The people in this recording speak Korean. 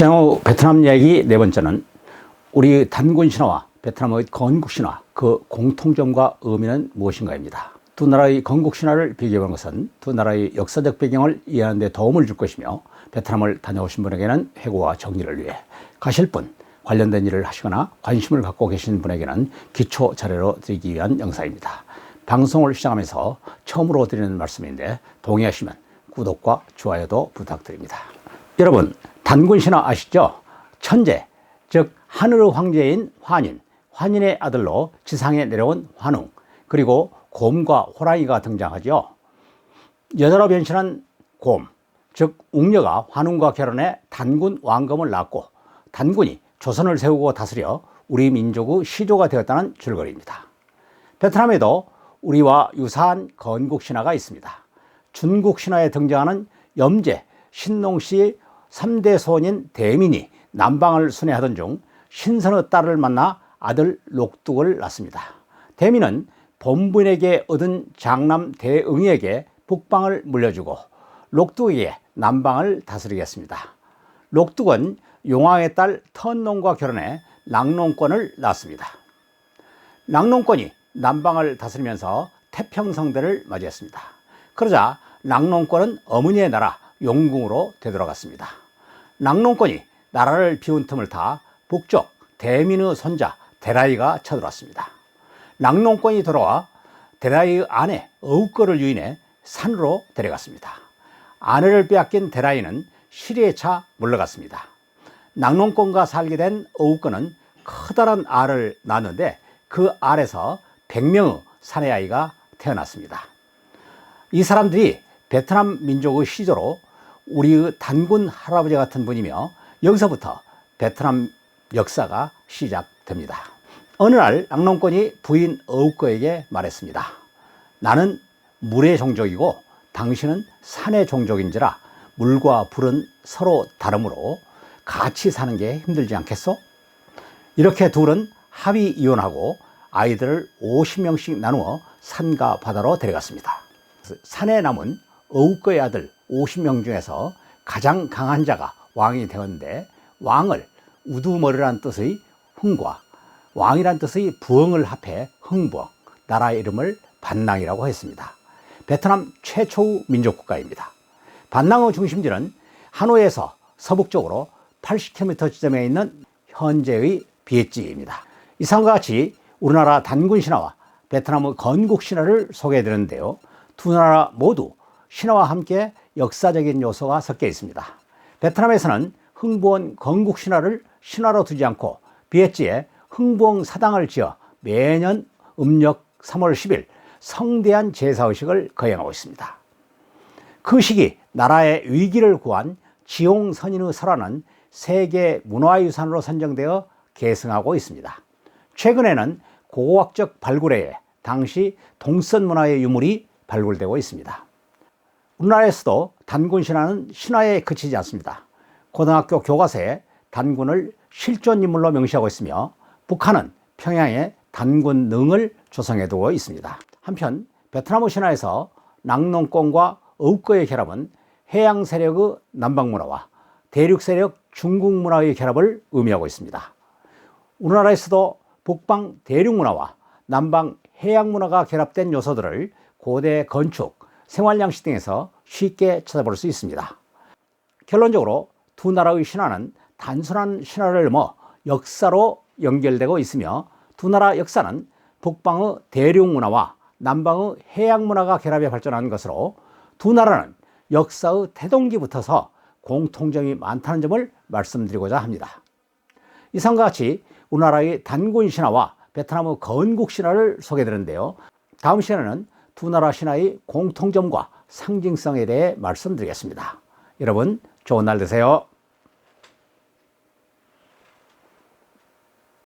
시장후 베트남 이야기 네 번째는 우리 단군 신화와 베트남의 건국 신화 그 공통점과 의미는 무엇인가입니다. 두 나라의 건국 신화를 비교해보는 것은 두 나라의 역사적 배경을 이해하는 데 도움을 줄 것이며 베트남을 다녀오신 분에게는 해고와 정리를 위해 가실 분 관련된 일을 하시거나 관심을 갖고 계신 분에게는 기초 자료로 드리기 위한 영상입니다. 방송을 시작하면서 처음으로 드리는 말씀인데 동의하시면 구독과 좋아요도 부탁드립니다. 여러분 단군 신화 아시죠? 천재 즉 하늘의 황제인 환인 환인의 아들로 지상에 내려온 환웅 그리고 곰과 호랑이가 등장하죠. 여자로 변신한 곰, 즉 웅녀가 환웅과 결혼해 단군 왕검을 낳고 단군이 조선을 세우고 다스려 우리 민족의 시조가 되었다는 줄거리입니다. 베트남에도 우리와 유사한 건국 신화가 있습니다. 중국 신화에 등장하는 염제, 신농 씨 3대 소원인 대민이 남방을 순회하던 중 신선의 딸을 만나 아들 록둑을 낳습니다. 대민은 본부인에게 얻은 장남 대응이에게 북방을 물려주고 록둑에게 남방을 다스리겠습니다. 록둑은 용왕의 딸 턴농과 결혼해 랑농권을 낳습니다. 랑농권이 남방을 다스리면서 태평성대를 맞이했습니다. 그러자 랑농권은 어머니의 나라 용궁으로 되돌아갔습니다. 랑농권이 나라를 비운 틈을 타 북쪽 대민의 손자 데라이가 쳐들어왔습니다. 랑농권이 돌아와 데라이의 아내 어우거를 유인해 산으로 데려갔습니다. 아내를 빼앗긴 데라이는 시리에 차 물러갔습니다. 낭농권과 살게 된 어우거는 커다란 알을 낳았는데 그 알에서 100명의 사내 아이가 태어났습니다. 이 사람들이 베트남 민족의 시조로 우리의 단군 할아버지 같은 분이며 여기서부터 베트남 역사가 시작됩니다. 어느 날 낭농권이 부인 어우거에게 말했습니다. 나는 물의 종족이고 당신은 산의 종족인지라 물과 불은 서로 다르므로 같이 사는 게 힘들지 않겠소? 이렇게 둘은 합의 이혼하고 아이들을 50명씩 나누어 산과 바다로 데려갔습니다. 산에 남은 어우거의 아들 50명 중에서 가장 강한 자가 왕이 되었는데 왕을 우두머리란 뜻의 흥과 왕이란 뜻의 부엉을 합해 흥부엉, 나라 이름을 반낭이라고 했습니다. 베트남 최초의 민족 국가입니다. 반낭의 중심지는 하노이에서 서북쪽으로 80km 지점에 있는 현재의 비엣지입니다. 이상과 같이 우리나라 단군 신화와 베트남의 건국 신화를 소개해 드렸는데요. 두 나라 모두 신화와 함께 역사적인 요소가 섞여 있습니다. 베트남에서는 흥부원 건국 신화를 신화로 두지 않고 비엣지에 흥부원 사당을 지어 매년 음력 3월 10일 성대한 제사의식을 거행하고 있습니다. 그 시기 나라의 위기를 구한 지용선인의 설화는 세계 문화유산으로 선정되어 계승하고 있습니다. 최근에는 고고학적 발굴에 당시 동선 문화의 유물이 발굴되고 있습니다. 우리나라에서도 단군 신화는 신화에 그치지 않습니다. 고등학교 교과서에 단군을 실존 인물로 명시하고 있으며 북한은 평양에 단군 능을 조성해 두고 있습니다. 한편 베트남 신화에서 낭농권과 어우거의 결합은 해양 세력의 남방 문화와 대륙 세력 중국 문화의 결합을 의미하고 있습니다. 우리나라에서도 북방 대륙 문화와 남방 해양 문화가 결합된 요소들을 고대 건축, 생활 양식 등에서 쉽게 찾아볼 수 있습니다. 결론적으로 두 나라의 신화는 단순한 신화를 넘어 역사로 연결되고 있으며 두 나라 역사는 북방의 대륙 문화와 남방의 해양 문화가 결합해 발전한 것으로 두 나라는 역사의 태동기부터서 공통점이 많다는 점을 말씀드리고자 합니다. 이상과 같이 우리나라의 단군 신화와 베트남의 건국 신화를 소개드렸는데요. 다음 시간에는 두 나라 신화의 공통점과 상징성에 대해 말씀드리겠습니다. 여러분 좋은 날 되세요.